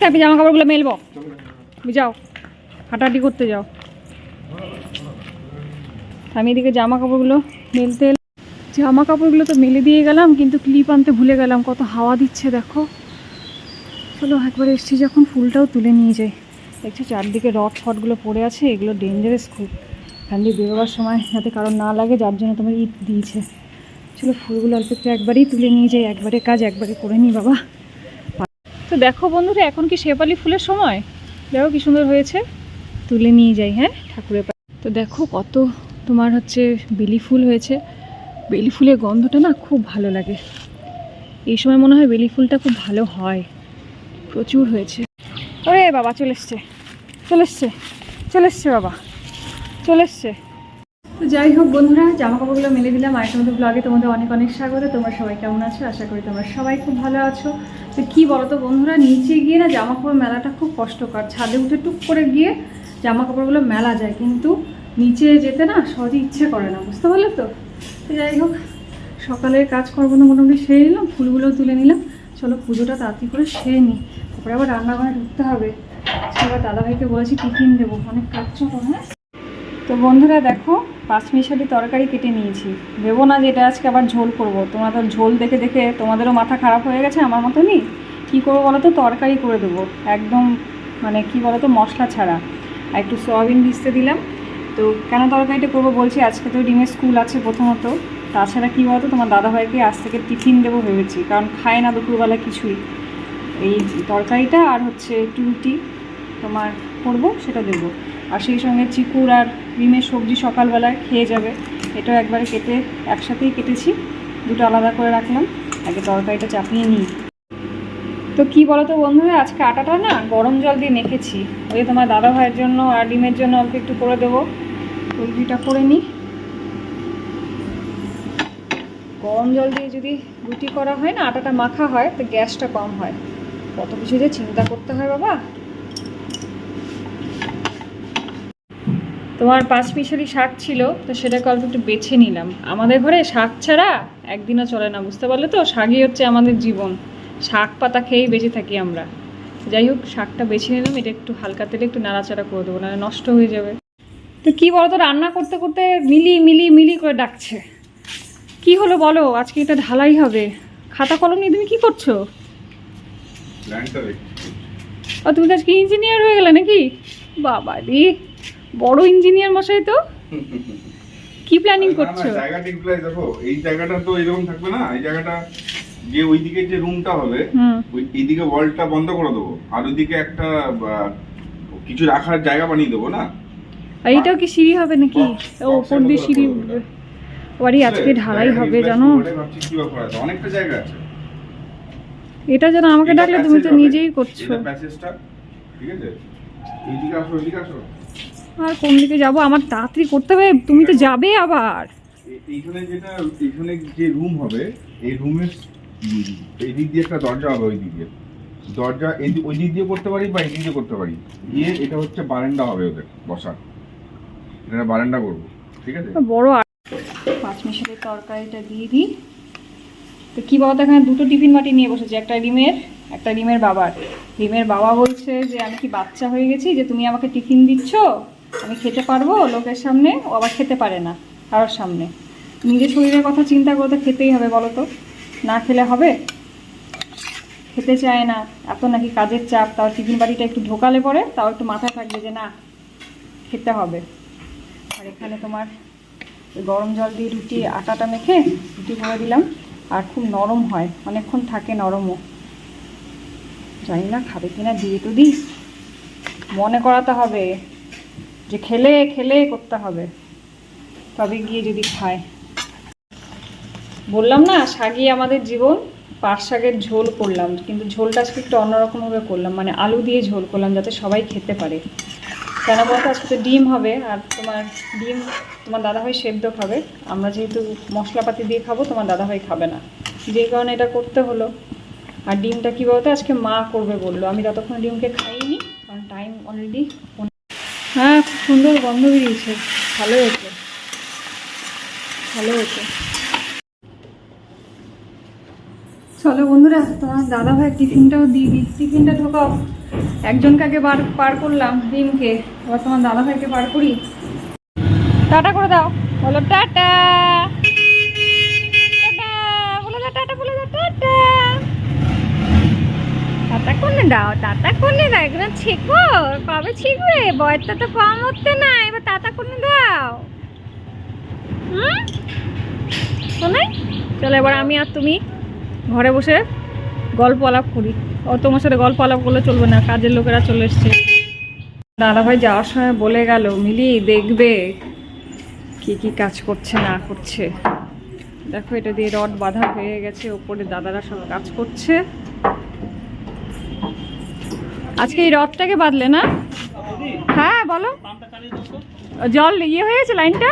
আমি জামা কাপড়গুলো মেলবো যাও, হাঁটাহাঁটি করতে যাও। আমি এদিকে জামা কাপড়গুলো মেলতে। জামা কাপড়গুলো তো মেলে দিয়ে গেলাম, কিন্তু ক্লিপ আনতে ভুলে গেলাম, কত হাওয়া দিচ্ছে দেখো। চলো একবার এসছি যখন ফুলটাও তুলে নিয়ে যাই। দেখছ চারদিকে রড ফটগুলো পড়ে আছে, এগুলো ডেঞ্জারাস খুব। দিয়ে বেরোবার সময় যাতে কারণ না লাগে, যার জন্য তোমার ইট দিয়েছে। চলো ফুলগুলো অল্প একটু একবারেই তুলে নিয়ে যাই, একবারে কাজ একবারে করে নিই বাবা। তো দেখো বন্ধুরা, এখন কি শেপালি ফুলের সময়? দেখো কি সুন্দর হয়েছে। তুলে নিয়ে যাই হ্যাঁ? ঠাকুরের তো দেখো কত তোমার হচ্ছে বেলি ফুল হয়েছে। বেলি ফুলের গন্ধটা না খুব ভালো লাগে। এই সময় মনে হয় বেলি ফুলটা খুব ভালো হয়। প্রচুর হয়েছে। ওরে বাবা, চলে এসছে। চলে এসছে। চলে এসছে বাবা। চলে এসছে। তো যাই হোক বন্ধুরা জামা কাপড়গুলো মেলে দিলাম। আরেকটা মধ্যে ব্লগে তোমাদের অনেক অনেক স্বাগত। তোমরা সবাই কেমন আছো? আশা করি তোমরা সবাই খুব ভালো আছো। তো কী বলো তো বন্ধুরা, নিচে গিয়ে না জামা কাপড় মেলাটা খুব কষ্টকর। ছাদে উঠে টুক করে গিয়ে জামা কাপড়গুলো মেলা যায়। কিন্তু নিচে যেতে না সহজে ইচ্ছে করে না, বুঝতে পারলে তো? তো যাই হোক, সকালের কাজ করব না মোটামুটি সেরে নিলাম ফুলগুলো তুলে নিলাম। চলো পুজোটা তাড়াতাড়ি করে সেরে নিই। তারপরে আবার রান্নাঘরে ঢুকতে হবে। সেবার দাদাভাইকে বলেছি টিফিন দেবো। অনেক কাজ চলো হ্যাঁ? তো বন্ধুরা দেখো পাঁচমিশালি তরকারি কেটে নিয়েছি। ভেবো না যে এটা আজকে আবার ঝোল করব। তোমরা তো ঝোল দেখে দেখে তোমাদেরও মাথা খারাপ হয়ে গেছে আমার মতনই। কী করব বলো তো? তরকারি করে দেবো। একদম মানে কি বলো তো? মশলা ছাড়া। আর একটু সয়াবিন ভিজতে দিলাম। তো কেন তরকারিটা করব বলছি? আজকে তো ডিমের স্কুল আছে প্রথমত। তাছাড়া কী বলতো তোমার দাদাভাইকে আজ থেকে টিফিন দেবো ভেবেছি। কারণ খায় না দুপুরবেলা কিছুই। এই তরকারিটা আর হচ্ছে একটু রুটি তোমার করব, সেটা দেবো। আর সেই সঙ্গে চিকুর আর ডিমের সবজি সকালবেলায় খেয়ে যাবে। এটাও একবারে কেটে একসাথেই কেটেছি। দুটো আলাদা করে রাখলাম। আগে তরকারিটা চাপিয়ে নিই। তো কি বলো তো বন্ধুরা, আজকে আটাটা না গরম জল দিয়ে মেখেছি। ওই তোমার দাদা ভাইয়ের জন্য আর ডিমের জন্য অল্প একটু করে দেবো। দুইটা করে নিই। গরম জল দিয়ে যদি রুটি করা হয় না, আটাটা মাখা হয়, তো গ্যাসটা কম হয়। কত কিছু যে চিন্তা করতে হয় বাবা। তোমার পাঁচ মিশালি শাক ছিল তো সেটাকে অল্প একটু বেছে নিলাম। আমাদের ঘরে শাক ছাড়া একদিনও চলে না বুঝতে পারলে তো? শাকই হচ্ছে আমাদের জীবন। শাক পাতা খেয়েই বেঁচে থাকি আমরা। যাই হোক শাকটা বেছে নিলাম এটা একটু হালকা তেলে একটু নাড়াচাড়া করে দেবো নাহলে নষ্ট হয়ে যাবে। তো কী বলো তো রান্না করতে করতে মিলি মিলি মিলি করে ডাকছে। কি হলো বলো? আজকে এটা ঢালাই হবে। খাতা কলম নিয়ে তুমি কি করছ? ও তুমি তো আজকে ইঞ্জিনিয়ার হয়ে গেলে নাকি? বাবা রে বড় ইঞ্জিনিয়ার মশাই তো। কি প্ল্যানিং করছ? জায়গা ঠিক প্লাই দেখো এই জায়গাটা তো এরকম থাকবে না এই জায়গাটা যে ওইদিকে যে রুমটা হবে এইদিকে ওয়ালটা বন্ধ করে দেবো। আর ওইদিকে একটা কিছু রাখার জায়গা বানিয়ে দেবো না? আর এটাও কি সিঁড়ি হবে নাকি? ওপর দিয়ে সিঁড়ি। উঠবে বাড়ি আজকে ঢালাই হবে জানো? অনেকটা জায়গা আছে। এটা যেন আমাকে ডাকলে তুমি তো নিজেই করছ। ঠিক আছে? এইদিকে আসো এইদিকে আসো। আর কোন দিকে যাব? আমার তাড়াতাড়ি করতে হবে তুমি তো যাবে আবার। এইখানে যেটা এইখানে যে রুম হবে এই রুমের এই দিক দিয়ে একটা দরজা হবে ওই দিকে দরজা এই ওই দিক দিয়ে করতে পারি বা এই দিক দিয়ে করতে পারি? দিয়ে এটা হচ্ছে বারান্দা হবে ওদের বসার। এটা বারান্দা করব ঠিক আছে? বড় পাঁচ মিশালের তরকারিটা দিয়ে দিই। তো কী বলতো এখানে দুটো টিফিন বাটি নিয়ে বসেছে একটা ডিমের একটা ডিমের বাবার। ডিমের বাবা বলছে যে আমি কি বাচ্চা হয়ে গেছি যে তুমি আমাকে টিফিন দিচ্ছ? আমি খেতে পারব লোকের সামনে, ও আবার খেতে পারে না, কারোর সামনে। নিজের শরীরের কথা চিন্তা করে তো খেতেই হবে, বলো তো। না খেলে হবে? খেতে চায় না, এত নাকি কাজের চাপ, তাও টিফিন বাড়িটা একটু ঢোকালে পরে, তাও একটু মাথায় থাকবে যে না, খেতে হবে। আর এখানে তোমার গরম জল দিয়ে রুটি, আটাটা মেখে রুটি করে দিলাম, আর খুব নরম হয়, অনেকক্ষণ থাকে নরমও। জানি না, খাবে কিনা, দিয়ে তো দিই। মনে করাতে হবে। যে খেলে খেলে করতে হবে। তবে গিয়ে যদি খায়। বললাম না শাগই আমাদের জীবন, পাট শাকের ঝোল করলাম। কিন্তু ঝোলটা আজকে একটু অন্যরকমভাবে করলাম। মানে আলু দিয়ে ঝোল করলাম যাতে সবাই খেতে পারে। কেন বলতো, আজকে তো ডিম হবে, আর তোমার ডিম তোমার দাদা দাদাভাই সেদ্ধ খাবে। আমরা যেহেতু মশলাপাতি দিয়ে খাব, তোমার দাদা দাদাভাই খাবে না। যে কারণে এটা করতে হলো। আর ডিমটা কী বলতো, আজকে মা করবে বলল। আমি ততক্ষণ ডিমকে খাইনি, কারণ টাইম অলরেডি হ্যাঁ সুন্দর গন্ধ বেরিয়েছে। ভালো হয়েছে। ভালো হয়েছে। চলো বন্ধুরা, তোমার দাদা ভাই টিফিনটাও দিয়ে দিই। টিফিনটা ঢোকাও। একজনকে আগে বার পার করলাম রিমকে এবার তোমার দাদা ভাইকে পার করি। টাটা করে দাও। বলো টাটা বলে দাও টাটা বলে দাও টাটা টাটা কোনে দাও টাটা কোনে দাও, এগুলো ছেকো কবে ছিকবে? বয়সটা তো কম হচ্ছে না, এবার টাটা কোনে দাও। হুম? চলো এবার আমি আর তুমি ঘরে বসে গল্প আলাপ করি। ও তোমার সাথে গল্প আলাপ করলে চলবে না, কাজের লোকেরা চলে এসছে। দাদাভাই যাওয়ার সময় বলে গেল, মিলি, দেখবে কি কি কাজ করছে, না করছে। দেখো, এটা দিয়ে রড বাঁধা হয়ে গেছে, ওপরে দাদারা সব কাজ করছে। আজকে এই রথটাকে বাঁধলে না? হ্যাঁ বলো। জল ইয়ে হয়ে গেছে লাইনটা?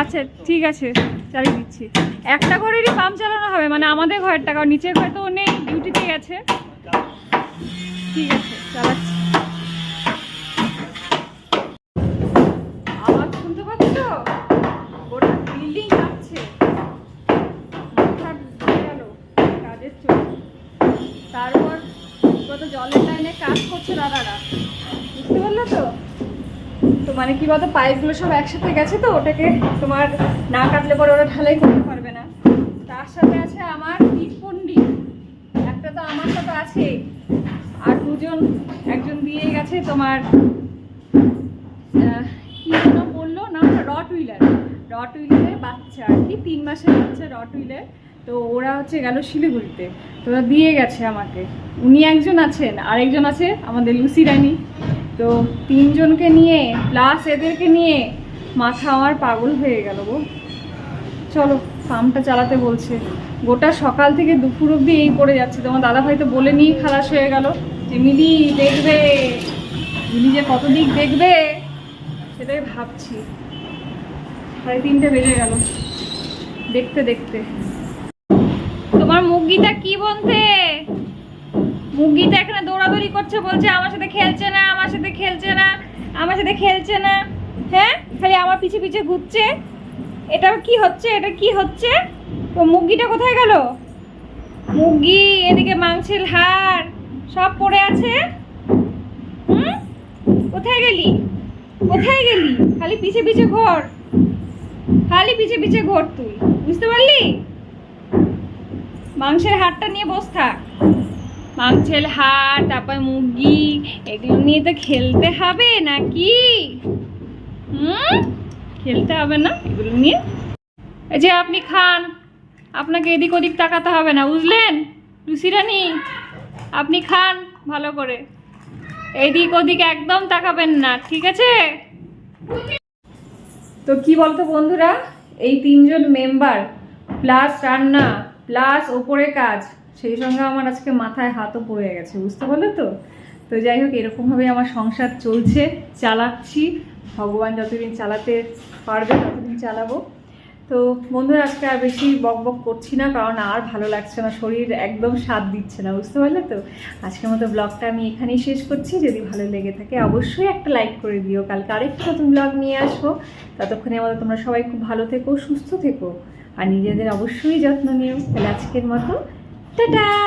আচ্ছা ঠিক আছে, চালিয়ে দিচ্ছি। একটা ঘরেরই পাম্প চালানো হবে মানে আমাদের ঘরেরটা কারণ নিচের ঘরে তো নেই ডিউটিতে গেছে ঠিক আছে, চালাচ্ছি। কাজ করছে দাদারা। বুঝতে পারল তো? তো মানে কি বলতো, পাইপগুলো সব একসাথে গেছে তো, ওটাকে তোমার না কাটলে পরে ওরা ঢালাই করতে পারবে না। তার সাথে আছে আমার পিঠপন্ডি একটা তো আমারটা তো আছে। আর দুজন, একজন দিয়ে গেছে তোমার কি যেন বলল? না রট উইলার রট উইলারের বাচ্চা আর কি, তিন মাসের বাচ্চা রট উইলার তো ওরা হচ্ছে গেল শিলিগুড়িতে। তো ওরা দিয়ে গেছে আমাকে। উনি একজন আছেন, আরেকজন আছে আমাদের লুসি রানী। তো তিনজনকে নিয়ে প্লাস এদেরকে নিয়ে মাথা আমার পাগল হয়ে গেল গো। চলো পাম্পটা চালাতে বলছে। গোটা সকাল থেকে দুপুর অবধি এই পড়ে যাচ্ছে। তোমার দাদা ভাই তো বলে নিয়ে খালাস হয়ে গেল যে, মিলি, দেখবে। মিলি যে কত দিক দেখবে, সেটাই ভাবছি। সাড়ে তিনটে বেজে গেল। দেখতে দেখতে। মুরগিটা কি বলতে মুরগিটা এখানে দৌড়াদৌড়ি করছে, বলছে, আমার সাথে খেলছে না, আমার সাথে খেলছে না, আমার সাথে খেলছে না। হ্যাঁ? খালি আমার পিছে পিছে ঘুরছে। এটা কি হচ্ছে? এটা কি হচ্ছে? তো মুরগিটা কোথায় গেল? মুরগি, এদিকে মাংসের হাড়, সব পড়ে আছে? হুম? কোথায় গেলি? কোথায় গেলি? খালি পিছে পিছে ঘর। খালি পিছে পিছে ঘর তুই। বুঝতে পারলি? মাংসের হাটটা নিয়ে বস থাক। মাংসের হাট, তারপর মুরগি, এগুলো নিয়ে তো খেলতে হবে নাকি? হুম? খেলতে হবে না এগুলো নিয়ে? এই যে আপনি খান, আপনাকে এদিক ওদিক তাকাতে হবে না, বুঝলেন? লুসি রানী, আপনি খান ভালো করে। এদিক ওদিক একদম তাকাবেন না, ঠিক আছে? তো কি বলতো বন্ধুরা, এই তিনজন মেম্বার প্লাস রান্না প্লাস ওপরে কাজ, সেই সঙ্গে আমার আজকে মাথায় হাতও পড়ে গেছে, বুঝতে পারলে তো? তো যাই হোক এরকমভাবে আমার সংসার চলছে, চালাচ্ছি। ভগবান যতদিন চালাতে পারবে, ততদিন চালাবো। তো বন্ধুরা, আজকে আর বেশি বক বক করছি না, কারণ আর ভালো লাগছে না, শরীর একদম সাথ দিচ্ছে না, বুঝতে পারলে তো? আজকের মতো ব্লগটা আমি এখানেই শেষ করছি, যদি ভালো লেগে থাকে অবশ্যই একটা লাইক করে দিও। কালকে আরেকটা নতুন ব্লগ নিয়ে আসব। ততক্ষণে আমাদের তোমরা সবাই খুব ভালো থেকো, সুস্থ থেকো। আর নিজেদের অবশ্যই যত্ন নিও তাহলে আজকের মতো। টাটা!